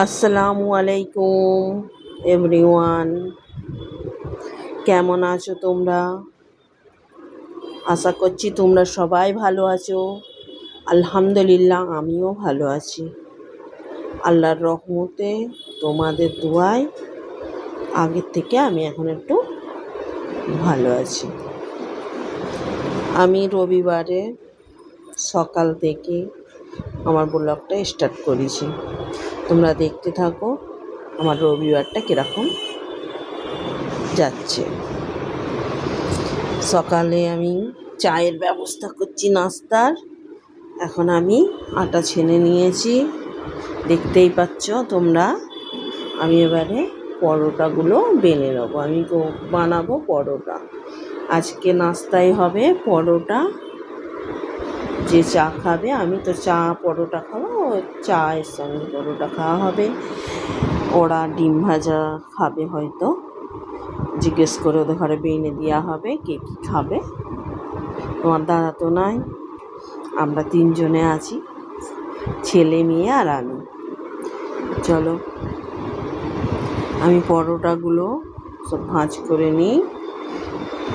আসসালামু আলাইকুম, এভরিওয়ান। কেমন আছো তোমরা? আশা করছি তোমরা সবাই ভালো আছো। আলহামদুলিল্লাহ, আমিও ভালো আছি। আল্লাহর রহমতে তোমাদের দোয়ায় আগের থেকে আমি এখন একটু ভালো আছি। আমি রবিবারে সকাল থেকে আমার ব্লগটা স্টার্ট করেছি। তোমরা দেখতে থাকো, আমার রবিবারটা কীরকম যাচ্ছে। সকালে আমি চায়ের ব্যবস্থা করছি নাস্তার। এখন আমি আটা ছেনে নিয়েছি। দেখতেই পাচ্ছ তোমরা, আমি এবারে পরোটাগুলো বেলে নেব। আমি বানাবো পরোটা। আজকে নাস্তায় হবে পরোটা যে চা খাবে, আমি তো চা, পরোটা খাব, চায়ের সঙ্গে পরোটা খাওয়া হবে। ওরা ডিম ভাজা খাবে হয়তো। জিজ্ঞেস করে ওদের ঘরে বেনে দেওয়া হবে, কে কী খাবে। তোমার দাদা তো নাই, আমরা তিনজনে আছি, ছেলে, মেয়ে আর আমি। চলো, আমি পরোটাগুলো সব ভাঁজ করে নিই।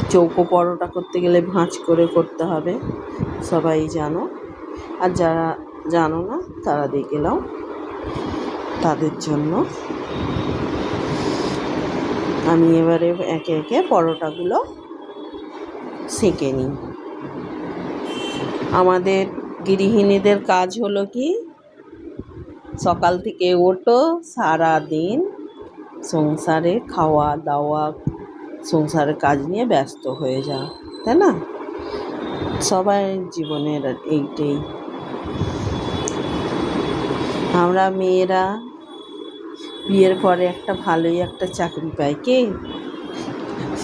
চৌকো পরোটা করতে গেলে ভাঁজ করে করতে হবে। সবাই জানো। আর যারা জানো না, তারা দেখে নাও। তাদের জন্য। আমি এবারে একে একে পরোটাগুলো সেঁকে নিই। আমাদের গৃহিণীদের কাজ হলো কি? সকাল থেকে ওঠো সারা দিন সংসারে খাওয়া দাওয়া, সংসারের কাজ নিয়ে ব্যস্ত হয়ে যাও, তাই না? সবাই জীবনের এইটাই। আমরা মেয়েরা বিয়ের পরে একটা ভালোই একটা চাকরি পাই, কে?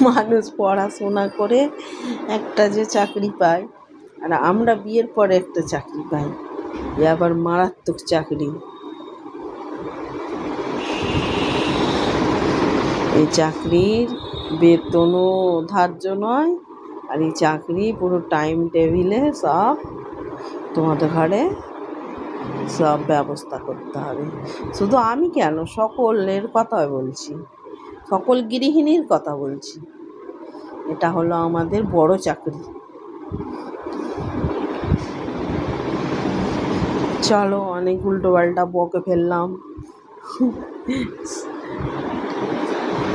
মানুষ পড়াশোনা করে একটা যে চাকরি পায়, আর আমরা বিয়ের পরে একটা চাকরি পাই, এ আবার মারাত্মক চাকরি। এই চাকরির বেতনও ধার্য নয় আর এই চাকরি, পুরো টাইম টেবিলে সব তোমাদের ঘরে সব ব্যবস্থা করতে হবে। শুধু আমি কেন? সকলের কথা বলছি। সকল গৃহিণীর কথা বলছি। এটা হলো আমাদের বড় চাকরি। চলো, অনেক উল্টো পাল্টা বকে ফেললাম।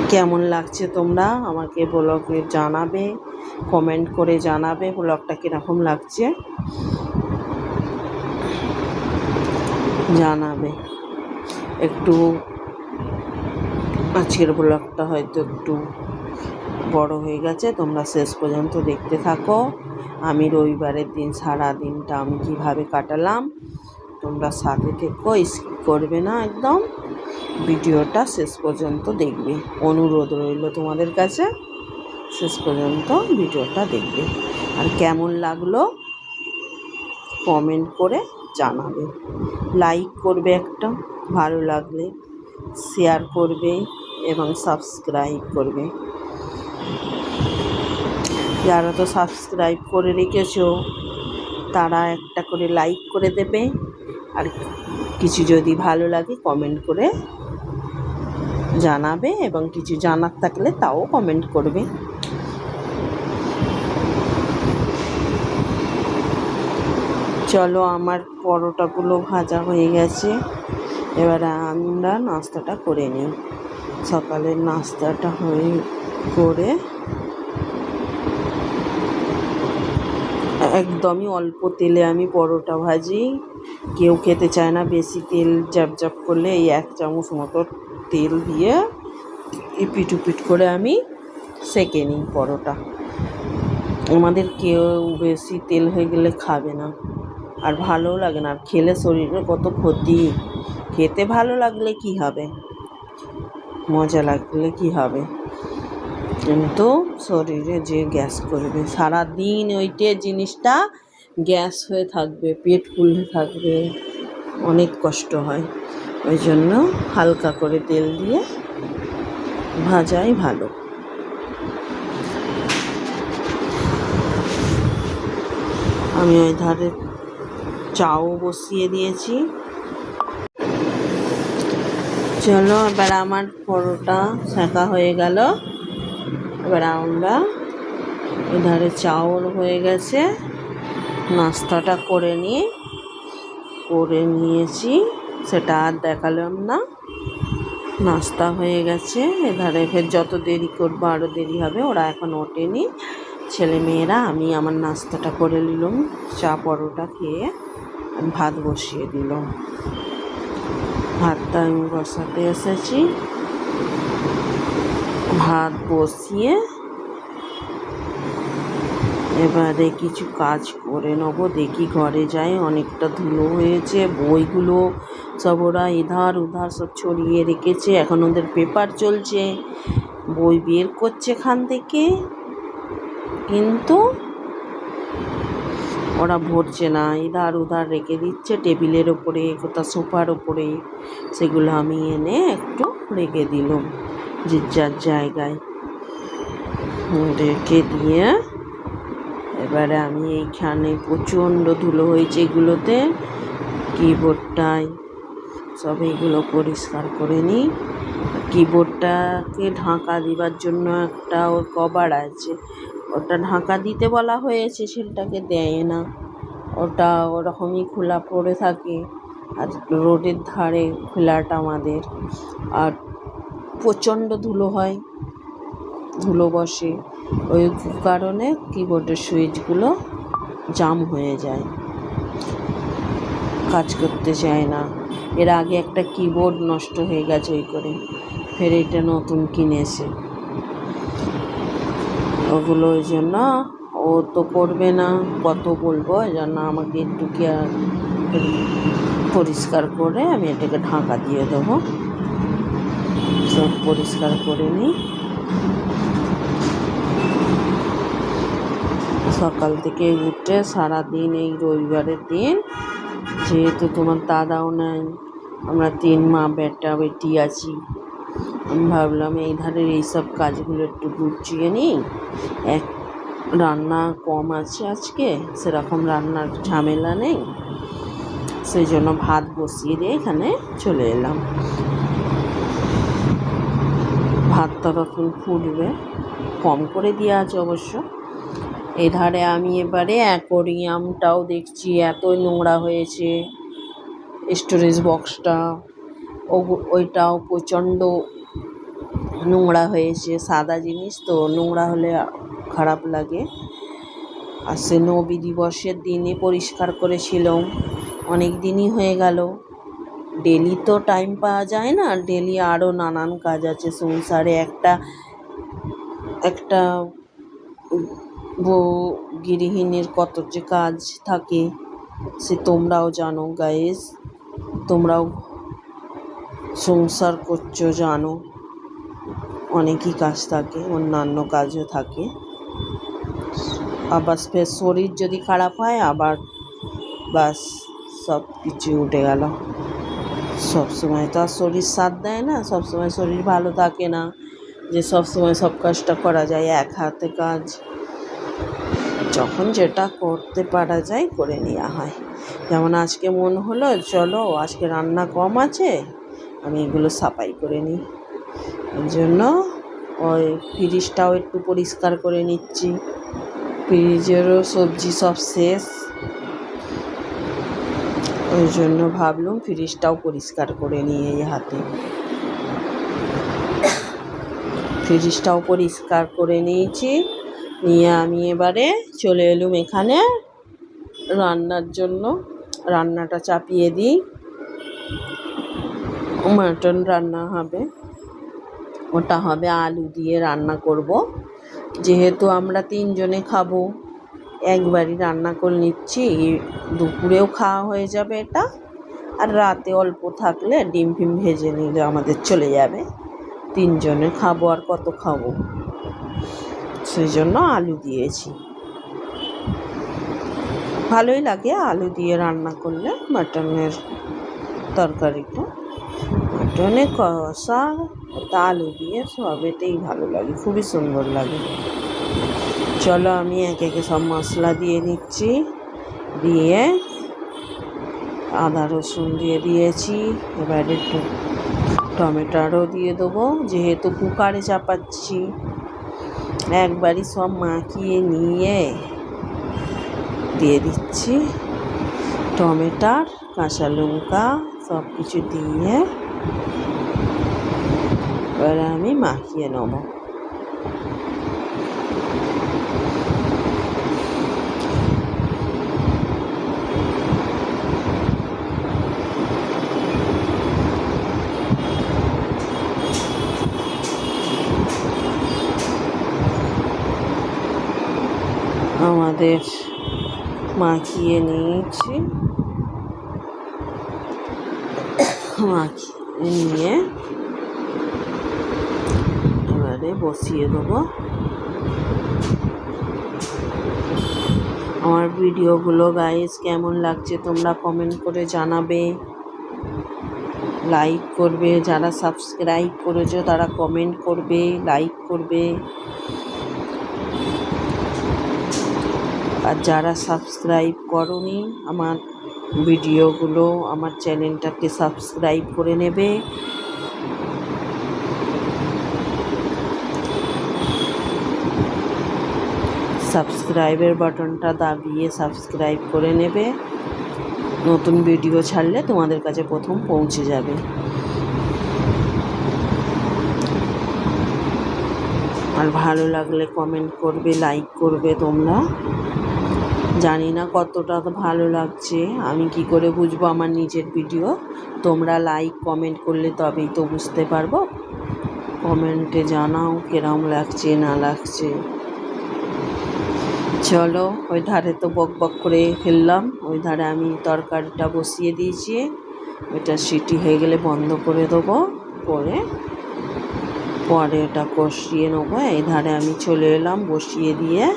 কেমন লাগছে তোমরা আমাকে ব্লগে জানাবে। কমেন্ট করে জানাবে ব্লগটা কীরকম লাগছে। জানাবে। একটু আজকের ব্লগটা হয়তো একটু বড় হয়ে গেছে, তোমরা শেষ পর্যন্ত দেখতে থাকো। আমি রবিবারের দিন সারা দিনটা আমি কীভাবে কাটালাম, তোমরা সাথে থেকো, স্কিপ করবে না একদম। ভিডিওটা শেষ পর্যন্ত দেখবে। অনুরোধ রইল তোমাদের কাছে। শেষ পর্যন্ত ভিডিওটা দেখবে। আর কেমন লাগল কমেন্ট করে জানাবে। লাইক করবে একটা, ভালো লাগলে শেয়ার করবে এবং সাবস্ক্রাইব করবে। যারা তো সাবস্ক্রাইব করে রেখেছো, তারা একটা করে লাইক করে দেবে। আর কিছু যদি ভালো লাগে কমেন্ট করে জানাবে এবং কিছু জানার থাকলে তাও কমেন্ট করবে। চলো আমার পরোটাগুলো ভাজা হয়ে গেছে। এবারে আমরা নাস্তাটা করে নিই। সকালের নাস্তাটা হয়ে করে একদমই অল্প তেলে আমি পরোটা ভাজি। কেউ খেতে চায় না, বেশি তেল জাপ জাপ করলে এই এক চামচ মতো তেল দিয়ে ইপিট উপিট করে আমি সেঁকে নিই পরোটা। আমাদের কেউ বেশি তেল হয়ে গেলে খাবে না। আর ভালোও লাগে না। আর খেলে শরীরে কত ক্ষতি। খেতে ভালো লাগলে কি হবে? মজা লাগলে কি হবে? কিন্তু শরীরে যে গ্যাস করবে, সারাদিন ওইটে জিনিসটা গ্যাস হয়ে থাকবে, পেট ফুলে থাকবে, অনেক কষ্ট হয়। ওই জন্য হালকা করে তেল দিয়ে ভাজাই ভালো। আমি ওই ধারে চাও বসিয়ে দিয়েছি। চলো, এবার আমার পরোটা সেঁকা হয়ে গেল। এবার আমরা এধারে চাউল হয়ে গেছে। নাস্তাটা করে নিয়ে করে নিয়েছি। সেটা আর দেখালাম না। নাস্তা হয়ে গেছে। এধারে ফের যত দেরি করব আরও দেরি হবে, ওরা এখন ওঠেনি। ছেলে মেয়েরা আমি আমার নাস্তাটা করে নিলাম চা পরোটা খেয়ে। ভাত বসিয়ে দিলাম। ভাতটা আমি বসাতে এসেছি। ভাত বসিয়ে এবারে কিছু কাজ করে নেব। দেখি ঘরে যাই, অনেকটা ধুলো হয়েছে, বইগুলো সব ওরা এধার উধার সব ছড়িয়ে রেখেছে। এখন ওদের পেপার চলছে, বই বের করছে এখান থেকে। কিন্তু ওরা ভরছে না এধার উধার রেখে দিচ্ছে টেবিলের ওপরে কোথাও সোফার ওপরে। সেগুলো আমি এনে একটু রেখে দিলাম যে যার জায়গায়। রেখে দিয়ে এবারে আমি এইখানে প্রচণ্ড ধুলো হয়েছে এগুলোতে কিবোর্ডটায় সব এইগুলো পরিষ্কার করে নিই। কিবোর্ডটাকে ঢাকা দিবার জন্য একটা ওর কভার আছে। ওটা ঢাকা দিতে বলা হয়েছে, সেটাকে দেয় না। ওটা ওরকমই খোলা পড়ে থাকে। আর রোডের ধারে খোলাটা আমাদের। আর প্রচণ্ড ধুলো হয়। ধুলো বসে। ওই কারণে কিবোর্ডের সুইচগুলো জাম হয়ে যায়। কাজ করতে চায় না। এর আগে একটা কিবোর্ড নষ্ট হয়ে গেছে ওই করে। ফের এটা নতুন কিনেছে। ওগুলো ওই জন্য ও তো করবে না। কত বলব? ওই জন্য আমাকে একটু কি আর পরিষ্কার করে আমি এটাকে ঢাকা দিয়ে দেবো। সব পরিষ্কার করে নিই। সকাল থেকে উঠে সারাদিন এই রবিবারের দিন, যেহেতু তোমার দাদাও নাই, আমরা তিন মা বেটা বেটি আছি। আমি ভাবলাম এই ধারের এইসব কাজগুলো একটু গুছিয়ে নিই। এক রান্না কম আছে আজকে, সেরকম রান্নার ঝামেলা নেই। সেই জন্য ভাত বসিয়ে দিয়ে এখানে চলে এলাম। ভাতটা তখন ফুটবে, কম করে দেওয়া আছে অবশ্য। এধারে আমি এবারে অ্যাকোরিয়ামটাও দেখছি এত নোংরা হয়েছে। স্টোরেজ বক্সটা ওইটাও প্রচণ্ড নোংরা হয়েছে, সাদা জিনিস তো, নোংরা হলে খারাপ লাগে। আর সে নবী দিবসের দিনে পরিষ্কার করেছিলাম, অনেক দিনই হয়ে গেল। ডেলি তো টাইম পাওয়া যায় না ডেলি আরও নানান কাজ আছে সংসারে। একটা একটা বউ গৃহিণীর কত যে কাজ থাকে, সে তোমরাও জানো গায়েস তোমরাও সংসার করছ জানো। অনেকই কাজ থাকে, অন্যান্য কাজও থাকে। আবার ফের শরীর যদি খারাপ হয়, আবার বাস সব কিছু উঠে গেল। সব সময় তো আর শরীর সাথ দেয় না সব সময় শরীর ভালো থাকে না, যে সব সময় সব কাজটা করা যায়, এক হাতে কাজ। যখন যেটা করতে পারা যায়, করে নেওয়া হয়। যেমন আজকে মন হলো, চলো আজকে রান্না কম আছে আমি এগুলো সাফাই করে নিই। ওই জন্য ওই ফ্রিজটাও একটু পরিষ্কার করে নিচ্ছি। ফ্রিজেরও সবজি সব শেষ। ওই জন্য ভাবলুম ফ্রিজটাও পরিষ্কার করে নিই এই হাতে। ফ্রিজটাও পরিষ্কার করে নিয়েছি। নিয়ে আমি এবারে চলে এলুম এখানে রান্নার জন্য। রান্নাটা চাপিয়ে দিই। মাটন রান্না হবে। ওটা হবে আলু দিয়ে রান্না করব। যেহেতু আমরা তিনজনে খাব, একবারই রান্না করে নিচ্ছি, দুপুরেও খাওয়া হয়ে যাবে এটা। আর রাতে অল্প থাকলে ডিম ফিম ভেজে নিলে আমাদের চলে যাবে। তিনজনে খাব আর কত খাব? সেই জন্য আলু দিয়েছি। ভালোই লাগে আলু দিয়ে রান্না করলে, মাটনের তরকারিটা। মাটনে কষা আলু দিয়ে সব এটাই ভালো লাগে, খুবই সুন্দর লাগে। চলো আমি একে একে সব মশলা দিয়ে নিচ্ছি দিয়ে আদা রসুন দিয়ে দিয়েছি, এবার টমেটোরও দিয়ে দেবো, যেহেতু কুকারে চাপাচ্ছি। একবারই সব মাখিয়ে নিয়ে দিয়ে দিচ্ছি টমেটার, কাঁচা লঙ্কা সব কিছু দিয়ে এবারে আমি মাখিয়ে নেব আমাদের মাখিয়ে নিয়েছি। মাখিয়ে নিয়ে এবারে বসিয়ে দেবো। আমার ভিডিওগুলো গাইজ কেমন লাগছে তোমরা কমেন্ট করে জানাবে। লাইক করবে, যারা সাবস্ক্রাইব করেছ তারা কমেন্ট করবে লাইক করবে। আর যারা সাবস্ক্রাইব করনি, আমার ভিডিওগুলো আমার চ্যানেলটাকে সাবস্ক্রাইব করে নেবে। সাবস্ক্রাইবের বাটনটা দাবিয়ে সাবস্ক্রাইব করে নেবে। নতুন ভিডিও ছাড়লে তোমাদের কাছে প্রথম পৌঁছে যাবে। আর ভালো লাগলে কমেন্ট করবে লাইক করবে তোমরা। জানি না কতটা ভালো লাগছে, আমি কি করে বুঝব আমার নিজের ভিডিও? তোমরা লাইক কমেন্ট করলে তবেই তো বুঝতে পারব। কমেন্টে জানাও কিরম লাগছে, না লাগছে। চলো, ওই ধারে তো বক বক করে ফেললাম। ওই ধারে আমি তরকারিটা বসিয়ে দিয়েছি। ওইটা সিটি হয়ে গেলে বন্ধ করে দেবো। করে পরে এটা কষিয়ে নেব। এই ধারে আমি চলে এলাম বসিয়ে দিয়ে।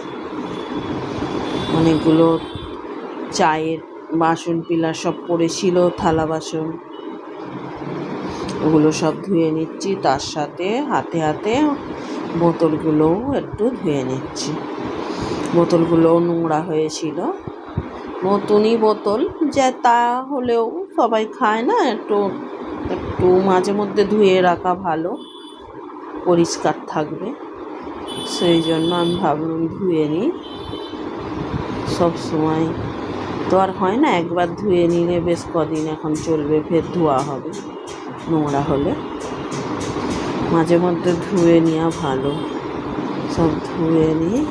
অনেকগুলো চায়ের বাসন, পিলার সব পড়েছিল, থালা বাসন। ওগুলো সব ধুয়ে নিচ্ছি। তার সাথে, হাতে হাতে বোতলগুলোও একটু ধুয়ে নিচ্ছি। বোতলগুলোও নোংরা হয়েছিল। নতুনই বোতল, যে তা হলেও সবাই খায় না, একটু একটু মাঝে মধ্যে ধুয়ে রাখা ভালো, পরিষ্কার থাকবে। সেই জন্য আমি ভাবলাম ধুয়ে নিই। সব সময় তো আর হয় না, একবার ধুয়ে নিলে বেশ কদিন এখন চলবে, ফের ধোয়া হবে, নোংরা হলে। মাঝে মধ্যে ধুয়ে নেওয়া ভালো। সব ধুয়ে নিয়ে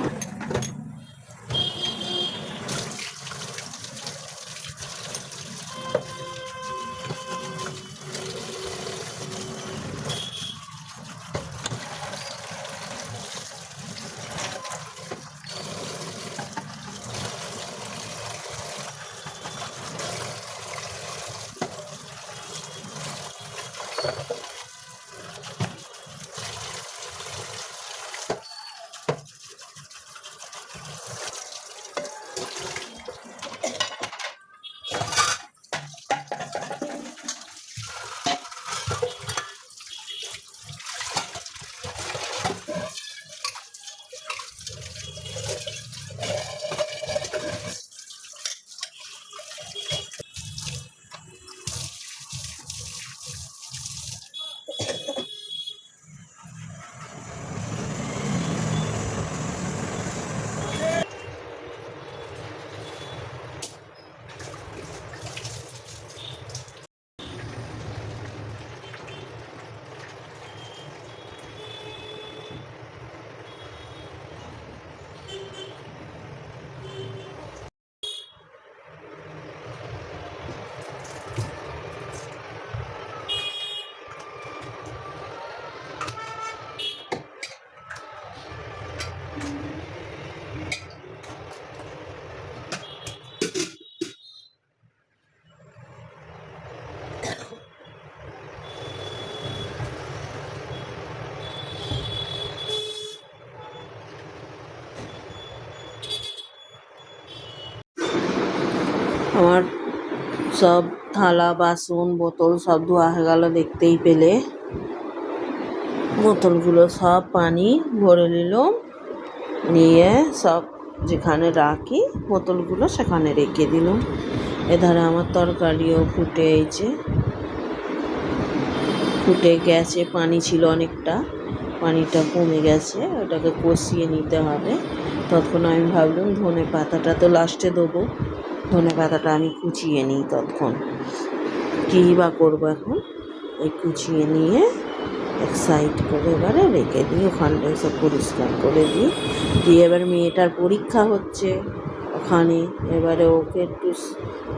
আমার সব থালা, বাসন, বোতল সব ধোয়া হয়ে গেল দেখতেই পেলে। বোতলগুলো সব পানি ভরে নিল, নিয়ে সব যেখানে রাখি বোতলগুলো সেখানে রেখে দিলাম। এধারে আমার তরকারিও ফুটে এইছে ফুটে গেছে, পানি ছিল অনেকটা। পানিটা কমে গেছে, ওটাকে কষিয়ে নিতে হবে। ততক্ষণ আমি ভাবলাম ধনে পাতাটা তো লাস্টে দেবো। ধনে পাতাটা আমি কুচিয়ে নিই ততক্ষণ। কী বা করব এখন? এই কুচিয়ে নিয়ে এক সাইড করে এবারে রেখে দিই ওখানটায় সব পরিষ্কার করে দিই। দিয়ে এবার মেয়েটার পরীক্ষা হচ্ছে ওখানে। এবারে ওকে একটু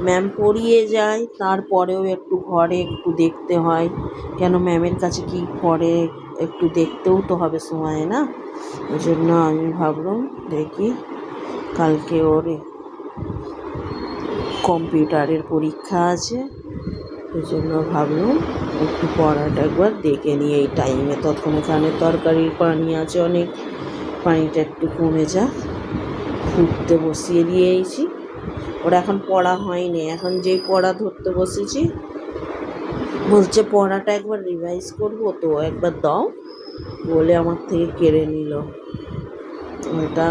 ম্যাম পড়িয়ে যায়, তারপরেও একটু ঘরে একটু দেখতে হয়। কেন ম্যামের কাছে কি করে একটু দেখতেও তো হবে সময়, না? ওই জন্য আমি ভাবলাম দেখি, কালকে ওর কম্পিউটারের পরীক্ষা আছে। ওই জন্য ভাবলাম একটু পড়াটা একবার দেখে নিই। এই টাইমে ততক্ষণ এখানে তরকারির পানি আছে অনেক। পানিটা একটু কমে যাক। ফুটতে বসিয়ে দিয়েছি। ওরা এখন পড়া হয়নি। এখন যেই পড়া ধরতে বসেছি, বলছে পড়াটা একবার রিভাইজ করব তো, একবার দাও। বলে আমার থেকে কেড়ে নিল। ওটা,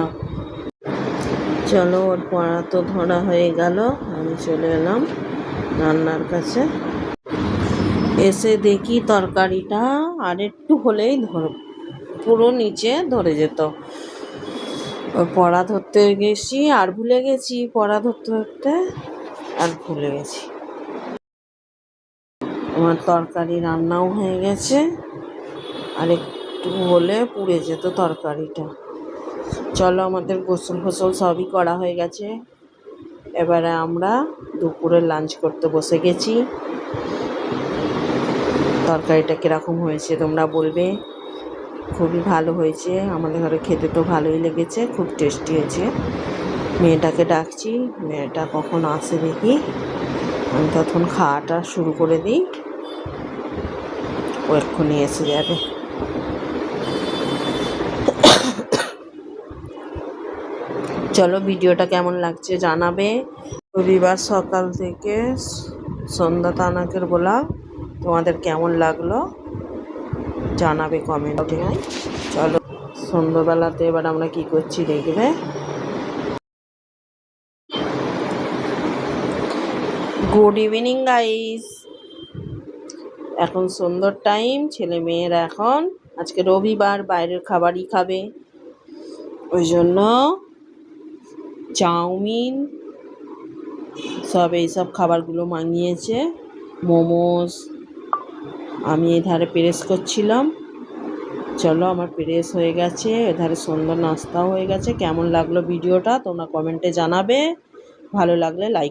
চলো ওর পড়া তো ধরা হয়ে গেল। আমি চলে এলাম রান্নার কাছে। এসে দেখি তরকারিটা আর একটু হলেই ধর, পুরো নিচে ধরে যেত। পড়া ধরতে গেছি আর ভুলে গেছি, পড়া ধরতে ধরতে আর ভুলে গেছি। আমার তরকারি রান্নাও হয়ে গেছে, আর একটু হলে পুড়ে যেত তরকারিটা। চলো আমাদের গোসল ফোসল সবই করা হয়ে গেছে। এবারে আমরা দুপুরে লাঞ্চ করতে বসে গেছি। তরকারিটা কীরকম হয়েছে তোমরা বলবে? খুবই ভালো হয়েছে। আমাদের ঘরে খেতে তো ভালোই লেগেছে, খুব টেস্টি হয়েছে। মেয়েটাকে ডাকছি, মেয়েটা কখন আসে দেখি। আমি তখন খাওয়াটা শুরু করে দিই। ও এক্ষুনি এসে যাবে। চলো ভিডিওটা কেমন লাগছে জানাবে। রবিবার সকাল থেকে সন্ধ্যা তানাকের বলা তোমাদের কেমন লাগল জানাবে কমেন্টে চলো সন্ধ্যাবেলাতে এবার আমরা কি করছি দেখবে। গুড ইভিনিং গাইস এখন সুন্দর টাইম ছেলে মেয়েরা এখন। আজকে রবিবার, বাইরের খাবারই খাবে। ওই জন্য চাউমিন, সব এইসব খাবারগুলো মাঙিয়েছে। মোমোস, আমি এধারে প্রেস করছিলাম। চলো, আমার প্রেস হয়ে গেছে। এধারে সুন্দর নাস্তা হয়ে গেছে। কেমন লাগল ভিডিওটা তোমরা কমেন্টে জানাবে। ভালো লাগলে লাইক